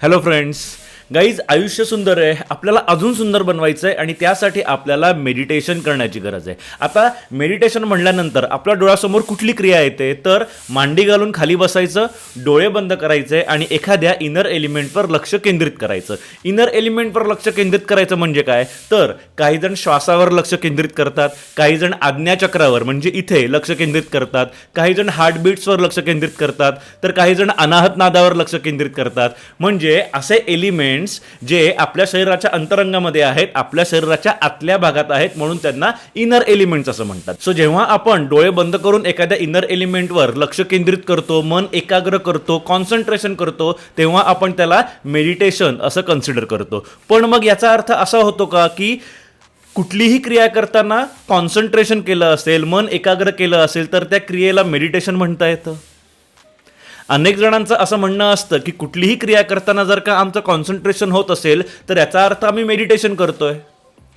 hello friends. Guys आयुष्य सुंदर आहे आपल्याला अजून सुंदर बनवायचं आहे आणि त्यासाठी आपल्याला मेडिटेशन करण्याची गरज आहे. आता मेडिटेशन म्हणल्यानंतर आपल्या डोळ्यासमोर कुठली क्रिया येते? तर मांडी घालून खाली बसायचं डोळे बंद करायचे आणि एखाद्या इनर एलिमेंटवर लक्ष केंद्रित करायचं. इनर एलिमेंटवर लक्ष केंद्रित करायचं म्हणजे काय? तर काही जण श्वासावर लक्ष केंद्रित करतात काही जण आज्ञाचक्रावर म्हणजे इथे लक्ष केंद्रित करतात काही जण हार्टबीट्सवर लक्ष केंद्रित करतात तर काही जण अनाहत नादावर लक्ष केंद्रित करतात. म्हणजे असे एलिमेंट एलिमेंट्स जे आपल्या शरीराच्या अंतरंगामध्ये आहेत आपल्या शरीराच्या आतल्या भागात आहेत म्हणून त्यांना इनर एलिमेंट्स असं म्हणतात. सो जेव्हा आपण डोळे बंद करून एखाद्या इनर एलिमेंटवर लक्ष केंद्रित करतो मन एकाग्र करतो कॉन्सन्ट्रेशन करतो तेव्हा आपण त्याला मेडिटेशन असं कन्सिडर करतो. पण मग याचा अर्थ असा होतो का की कुठलीही क्रिया करताना कॉन्सन्ट्रेशन केलं असेल मन एकाग्र केलं असेल तर त्या क्रियेला मेडिटेशन म्हणता येतं? अनेक जणांचं असं म्हणणं असतं की कुठलीही क्रिया करताना जर का आमचं कॉन्सन्ट्रेशन होत असेल तर याचा अर्थ आम्ही मेडिटेशन करतोय.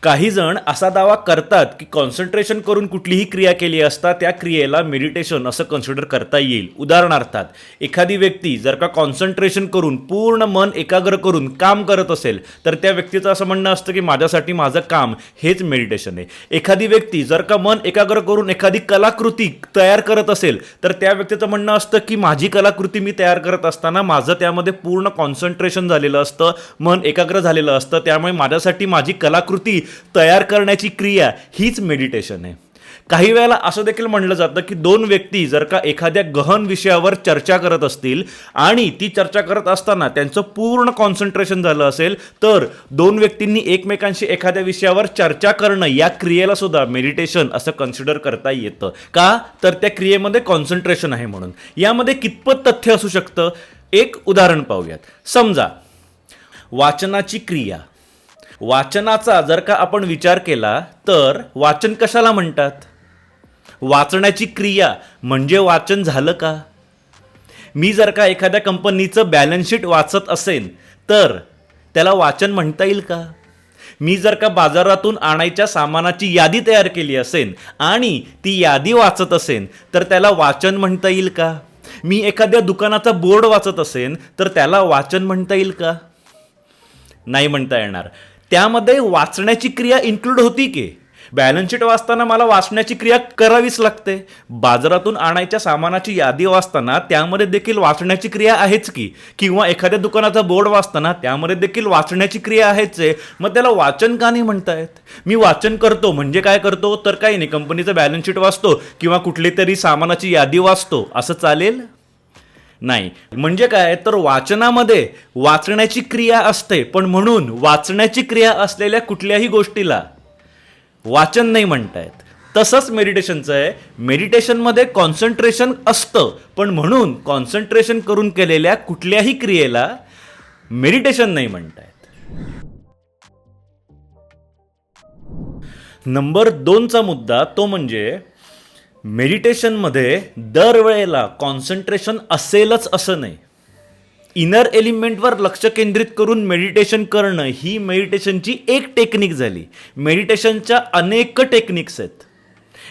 काही जण असा दावा करतात की कॉन्सन्ट्रेशन करून कुठलीही क्रिया केली असता त्या क्रियेला मेडिटेशन असं कन्सिडर करता येईल. उदाहरणार्थात एखादी व्यक्ती जर का कॉन्सन्ट्रेशन करून पूर्ण मन एकाग्र करून काम करत असेल तर त्या व्यक्तीचं असं म्हणणं असतं की माझ्यासाठी माझं काम हेच मेडिटेशन आहे. एखादी व्यक्ती जर का मन एकाग्र करून एखादी कलाकृती तयार करत असेल तर त्या व्यक्तीचं म्हणणं असतं की माझी कलाकृती मी तयार करत असताना माझं त्यामध्ये पूर्ण कॉन्सन्ट्रेशन झालेलं असतं मन एकाग्र झालेलं असतं त्यामुळे माझ्यासाठी माझी कलाकृती तयार करण्याची क्रिया हीच मेडिटेशन आहे. काही वेळेला असं देखील म्हणलं जातं की दोन व्यक्ती जर का एखाद्या गहन विषयावर चर्चा करत असतील आणि ती चर्चा करत असताना त्यांचं पूर्ण कॉन्सन्ट्रेशन झालं असेल तर दोन व्यक्तींनी एकमेकांशी एखाद्या विषयावर चर्चा करणं या क्रियेला सुद्धा मेडिटेशन असं कन्सिडर करता येतं. का? तर त्या क्रियेमध्ये कॉन्सन्ट्रेशन आहे म्हणून. यामध्ये कितपत तथ्य असू शकतं? एक उदाहरण पाहूयात. समजा वाचनाची क्रिया. वाचनाचा जर का आपण विचार केला तर वाचन कशाला म्हणतात? वाचण्याची क्रिया म्हणजे वाचन झालं का? मी जर का एखाद्या कंपनीचं बॅलन्स शीट वाचत असेन तर त्याला वाचन म्हणता येईल का? मी जर का बाजारातून आणायच्या सामानाची यादी तयार केली असेल आणि ती यादी वाचत असेन तर त्याला वाचन म्हणता येईल का? मी एखाद्या दुकानाचा बोर्ड वाचत असेन तर त्याला वाचन म्हणता येईल का? नाही म्हणता येणार. त्यामध्ये वाचण्याची क्रिया इन्क्लूड होती की? बॅलन्स शीट वाचताना मला वाचण्याची क्रिया करावीच लागते. बाजारातून आणायच्या सामानाची यादी वाचताना त्यामध्ये देखील वाचण्याची क्रिया आहेच की? किंवा एखाद्या दुकानाचा बोर्ड वाचताना त्यामध्ये देखील वाचण्याची क्रिया आहेच आहे. मग त्याला वाचन का नाही म्हणतायत? मी वाचन करतो म्हणजे काय करतो? तर काही नाही कंपनीचं बॅलन्स शीट वाचतो किंवा कुठली तरी सामानाची यादी वाचतो. असं चालेल? नाही. म्हणजे काय? तर वाचनामध्ये वाचण्याची क्रिया असते पण म्हणून वाचण्याची क्रिया असलेल्या कुठल्याही गोष्टीला वाचन नाही म्हणतायत. तसंच मेडिटेशनचं आहे. मेडिटेशनमध्ये कॉन्सन्ट्रेशन असतं पण म्हणून कॉन्सन्ट्रेशन करून केलेल्या कुठल्याही क्रियेला मेडिटेशन नाही म्हणतायत. नंबर दोनचा मुद्दा तो म्हणजे मेडिटेशनमध्ये दरवेळेला कॉन्सन्ट्रेशन असेलच असं नाही. इनर एलिमेंटवर लक्ष केंद्रित करून मेडिटेशन करणं ही मेडिटेशनची एक टेक्निक झाली. मेडिटेशनच्या अनेक टेक्निक्स आहेत.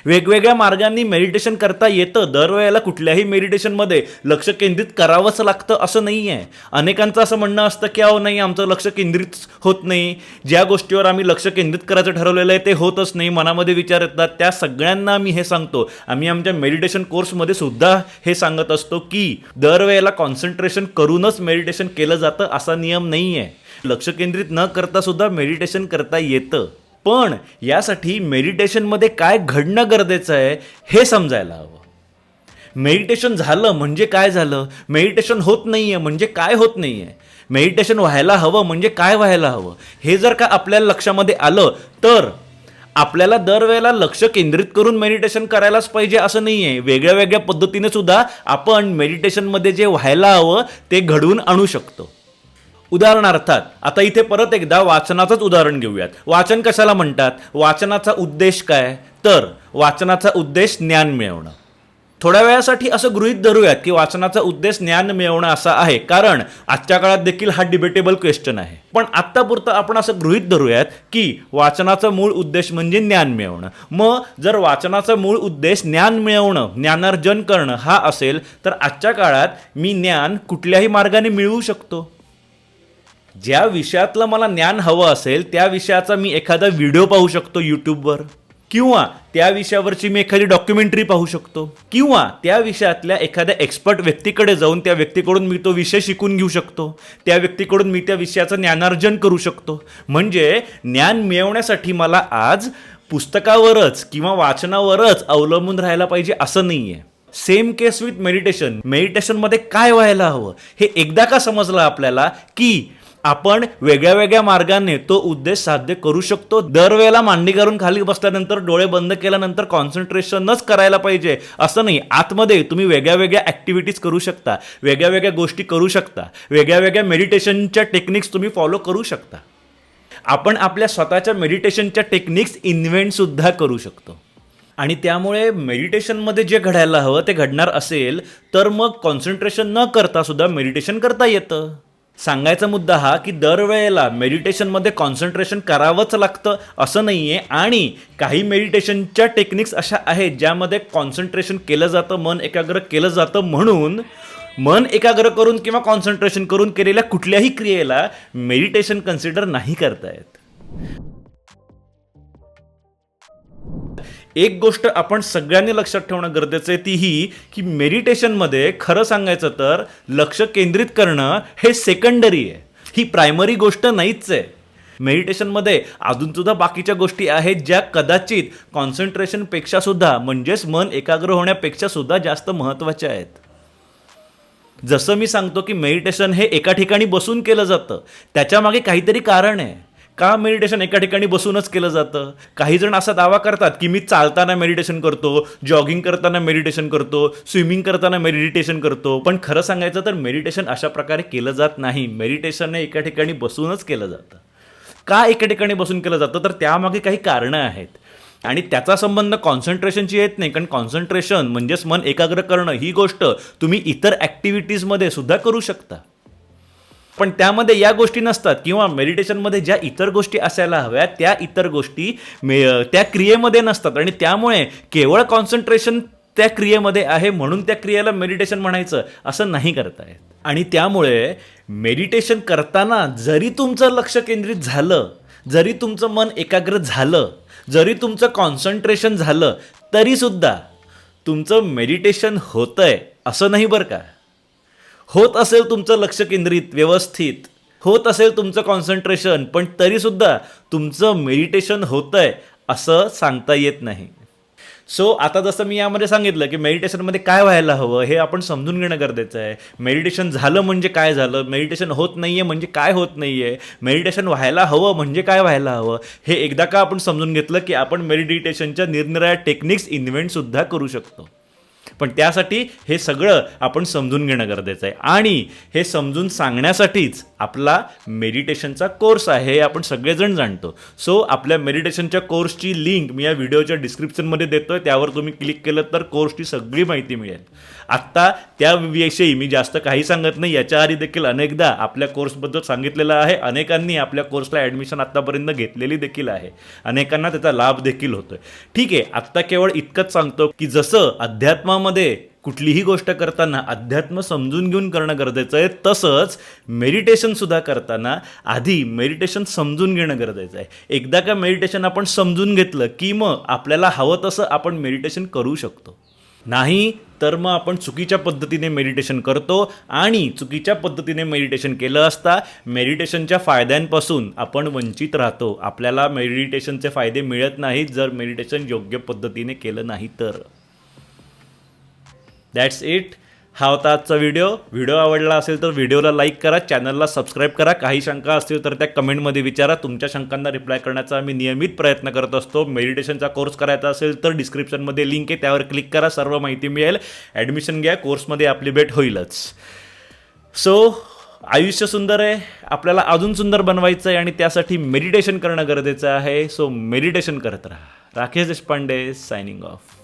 वेगवेगळ्या मार्गांनी मेडिटेशन करता येतं. दरवेळेला कुठल्याही मेडिटेशनमध्ये लक्ष केंद्रित करावंच लागतं असं नाही आहे अनेकांचं असं म्हणणं असतं की अहो नाही आमचं लक्ष केंद्रित होत नाही. ज्या गोष्टीवर आम्ही लक्ष केंद्रित करायचं ठरवलेलं आहे ते होतच नाही. मनामध्ये विचार येतात. त्या सगळ्यांना आम्ही हे सांगतो. आम्ही आमच्या मेडिटेशन कोर्समध्ये सुद्धा हे सांगत असतो की दरवेळेला कॉन्सन्ट्रेशन करूनच मेडिटेशन केलं जातं असा नियम नाही आहे लक्ष केंद्रित न करता सुद्धा मेडिटेशन करता येतं. पण यासाठी मेडिटेशनमध्ये काय घडणं गरजेचं आहे हे समजायला हवं. मेडिटेशन झालं म्हणजे काय झालं? मेडिटेशन होत नाही आहे म्हणजे काय होत नाही आहे मेडिटेशन व्हायला हवं म्हणजे काय व्हायला हवं? हे जर का आपल्याला लक्षामध्ये आलं तर आपल्याला दरवेळेला लक्ष केंद्रित करून मेडिटेशन करायलाच पाहिजे असं नाही आहे वेगळ्या वेगळ्या पद्धतीने सुद्धा आपण मेडिटेशनमध्ये जे व्हायला हवं ते घडवून आणू शकतो. उदाहरणार्थात आता इथे परत एकदा वाचनाचंच उदाहरण घेऊयात. वाचन कशाला म्हणतात? वाचनाचा उद्देश काय? तर वाचनाचा उद्देश ज्ञान मिळवणं. थोड्या वेळासाठी असं गृहित धरूयात की वाचनाचा उद्देश ज्ञान मिळवणं असा आहे कारण आजच्या काळात देखील हा डिबेटेबल क्वेश्चन आहे. पण आत्तापुरतं आपण असं गृहित धरूयात की वाचनाचा मूळ उद्देश म्हणजे ज्ञान मिळवणं. मग जर वाचनाचा मूळ उद्देश ज्ञान मिळवणं ज्ञानार्जन करणं हा असेल तर आजच्या काळात मी ज्ञान कुठल्याही मार्गाने मिळवू शकतो? ज्या विषयातलं मला ज्ञान हवं असेल त्या विषयाचा मी एखादा व्हिडिओ पाहू शकतो यूट्यूबवर किंवा त्या विषयावरची मी एखादी डॉक्युमेंटरी पाहू शकतो. किंवा त्या विषयातल्या एखाद्या एक्सपर्ट व्यक्तीकडे जाऊन त्या व्यक्तीकडून मी तो विषय शिकून घेऊ शकतो. त्या व्यक्तीकडून मी त्या विषयाचं ज्ञानार्जन करू शकतो. म्हणजे ज्ञान मिळवण्यासाठी मला आज पुस्तकावरच किंवा वाचनावरच अवलंबून राहायला पाहिजे असं नाही आहे सेम केस विथ मेडिटेशन मेडिटेशनमध्ये काय व्हायला हवं? हे एकदा का समजलं आपल्याला की आपण वेगळ्या वेगळ्या मार्गाने तो उद्देश साध्य करू शकतो. दरवेळेला मांडी करून खाली बसल्यानंतर डोळे बंद केल्यानंतर कॉन्सन्ट्रेशनच करायला पाहिजे. असं नाही आतमध्ये तुम्ही वेगळ्या वेगळ्या ॲक्टिव्हिटीज करू शकता वेगळ्या वेगळ्या गोष्टी करू शकता वेगळ्या वेगळ्या मेडिटेशनच्या टेक्निक्स तुम्ही फॉलो करू शकता. आपण आपल्या स्वतःच्या मेडिटेशनच्या टेक्निक्स इन्व्हेंटसुद्धा करू शकतो. आणि त्यामुळे मेडिटेशनमध्ये जे घडायला हवं ते घडणार असेल तर मग कॉन्सन्ट्रेशन न करता सुद्धा मेडिटेशन करता येतं. सांगायचा मुद्दा हा की दरवेळेला मेडिटेशनमध्ये कॉन्सन्ट्रेशन करावंच लागतं असं नाही आहे आणि काही मेडिटेशनच्या टेक्निक्स अशा आहेत ज्यामध्ये कॉन्सन्ट्रेशन केलं जातं मन एकाग्र केलं जातं म्हणून मन एकाग्र करून किंवा कॉन्सन्ट्रेशन करून केलेल्या कुठल्याही क्रियेला मेडिटेशन कन्सिडर नाही करतायत एक गोष्ट आपण सगळ्यांनी लक्षात ठेवणं गरजेचं आहे ती ही की मेडिटेशनमध्ये खरं सांगायचं तर लक्ष केंद्रित करणं हे सेकंडरी आहे. ही प्रायमरी गोष्ट नाहीच आहे. मेडिटेशनमध्ये अजून सुद्धा बाकीच्या गोष्टी आहेत ज्या कदाचित कॉन्सन्ट्रेशनपेक्षा सुद्धा म्हणजेच मन एकाग्र होण्यापेक्षा सुद्धा जास्त महत्त्वाच्या आहेत. जसं मी सांगतो की मेडिटेशन हे एका ठिकाणी बसून केलं जातं. त्याच्यामागे काहीतरी कारण आहे. का मेडिटेशन एका ठिकाणी बसूनच केलं जातं? काही जण असा दावा करतात की मी चालताना मेडिटेशन करतो जॉगिंग करताना मेडिटेशन करतो स्विमिंग करताना मेडिटेशन करतो. पण खरं सांगायचं तर मेडिटेशन अशा प्रकारे केलं जात नाही. मेडिटेशन हे एका ठिकाणी बसूनच केलं जातं. का एका ठिकाणी बसून केलं जातं? तर त्यामागे काही कारणं आहेत. आणि त्याचा संबंध कॉन्सन्ट्रेशनची येत नाही. कारण कॉन्सन्ट्रेशन म्हणजेच मन एकाग्र करणं ही गोष्ट तुम्ही इतर ॲक्टिव्हिटीजमध्ये सुद्धा करू शकता. पण त्यामध्ये या गोष्टी नसतात. किंवा मेडिटेशनमध्ये ज्या इतर गोष्टी असायला हव्या त्या इतर गोष्टी मे त्या क्रियेमध्ये नसतात. आणि त्यामुळे केवळ कॉन्सन्ट्रेशन त्या क्रियेमध्ये आहे म्हणून त्या क्रियेला मेडिटेशन म्हणायचं असं नाही करता येत आणि त्यामुळे मेडिटेशन करताना जरी तुमचं लक्ष केंद्रित झालं जरी तुमचं मन एकाग्र झालं जरी तुमचं कॉन्सन्ट्रेशन झालं तरीसुद्धा तुमचं मेडिटेशन होतंय असं नाही बरं का? होत असेल तुमचं लक्ष केंद्रित व्यवस्थित. होत असेल तुमचं कॉन्सन्ट्रेशन पण तरीसुद्धा तुमचं मेडिटेशन होतंय असं सांगता येत नाही. सो आता जसं मी यामध्ये सांगितलं की मेडिटेशनमध्ये काय व्हायला हवं हे आपण समजून घेणं गरजेचं आहे. मेडिटेशन झालं म्हणजे काय झालं? मेडिटेशन होत नाही आहे म्हणजे काय होत नाही आहे मेडिटेशन व्हायला हवं म्हणजे काय व्हायला हवं? हे एकदा का आपण समजून घेतलं की आपण मेडिटेशनच्या निरनिराळ्या टेक्निक्स इन्व्हेंटसुद्धा करू शकतो. पण त्यासाठी हे सगळं आपण समजून घेणं गरजेचं आहे. आणि हे समजून सांगण्यासाठीच आपला मेडिटेशनचा कोर्स आहे हे आपण सगळेजण जाणतो. सो आपल्या मेडिटेशनच्या कोर्सची लिंक मी या व्हिडिओच्या डिस्क्रिप्शनमध्ये देतोय त्यावर तुम्ही क्लिक केलं तर कोर्सची सगळी माहिती मिळेल. आत्ता त्याविषयी मी जास्त काही सांगत नाही याच्या आधी देखील अनेकदा आपल्या कोर्सबद्दल सांगितलेलं आहे. अनेकांनी आपल्या कोर्सला ॲडमिशन आत्तापर्यंत घेतलेली देखील आहे. अनेकांना त्याचा लाभ देखील होतोय. ठीक आहे आत्ता केवळ इतकंच सांगतो की जसं अध्यात्मामध्ये कुठलीही गोष्ट करताना अध्यात्म समजून घेऊन करणं गरजेचं आहे. तसंच मेडिटेशन सुद्धा करताना आधी मेडिटेशन समजून घेणं गरजेचं आहे. एकदा का मेडिटेशन आपण समजून घेतलं की मग आपल्याला हवं तसं आपण मेडिटेशन करू शकतो. नाही तर मग आपण चुकीच्या पद्धतीने मेडिटेशन करतो आणि चुकीच्या पद्धतीने मेडिटेशन केलं असता मेडिटेशनच्या फायद्यांपासून आपण वंचित राहतो. आपल्याला मेडिटेशनचे फायदे मिळत नाहीत जर मेडिटेशन योग्य पद्धतीने केलं नाही तर. दॅट्स इट हा होता आजचा व्हिडिओ व्हिडिओ आवडला असेल तर व्हिडिओला लाईक करा चॅनलला सबस्क्राईब करा. काही शंका असतील तर त्या कमेंटमध्ये विचारा. तुमच्या शंकांना रिप्लाय करण्याचा आम्ही नियमित प्रयत्न करत असतो. मेडिटेशनचा कोर्स करायचा असेल तर डिस्क्रिप्शनमध्ये लिंक आहे. त्यावर क्लिक करा. सर्व माहिती मिळेल. ॲडमिशन घ्या. कोर्समध्ये आपली भेट होईलच. सो आयुष्य सुंदर आहे. आपल्याला अजून सुंदर बनवायचं आहे आणि त्यासाठी मेडिटेशन करणं गरजेचं आहे. सो मेडिटेशन करत राहा. Rakesh Deshpande signing off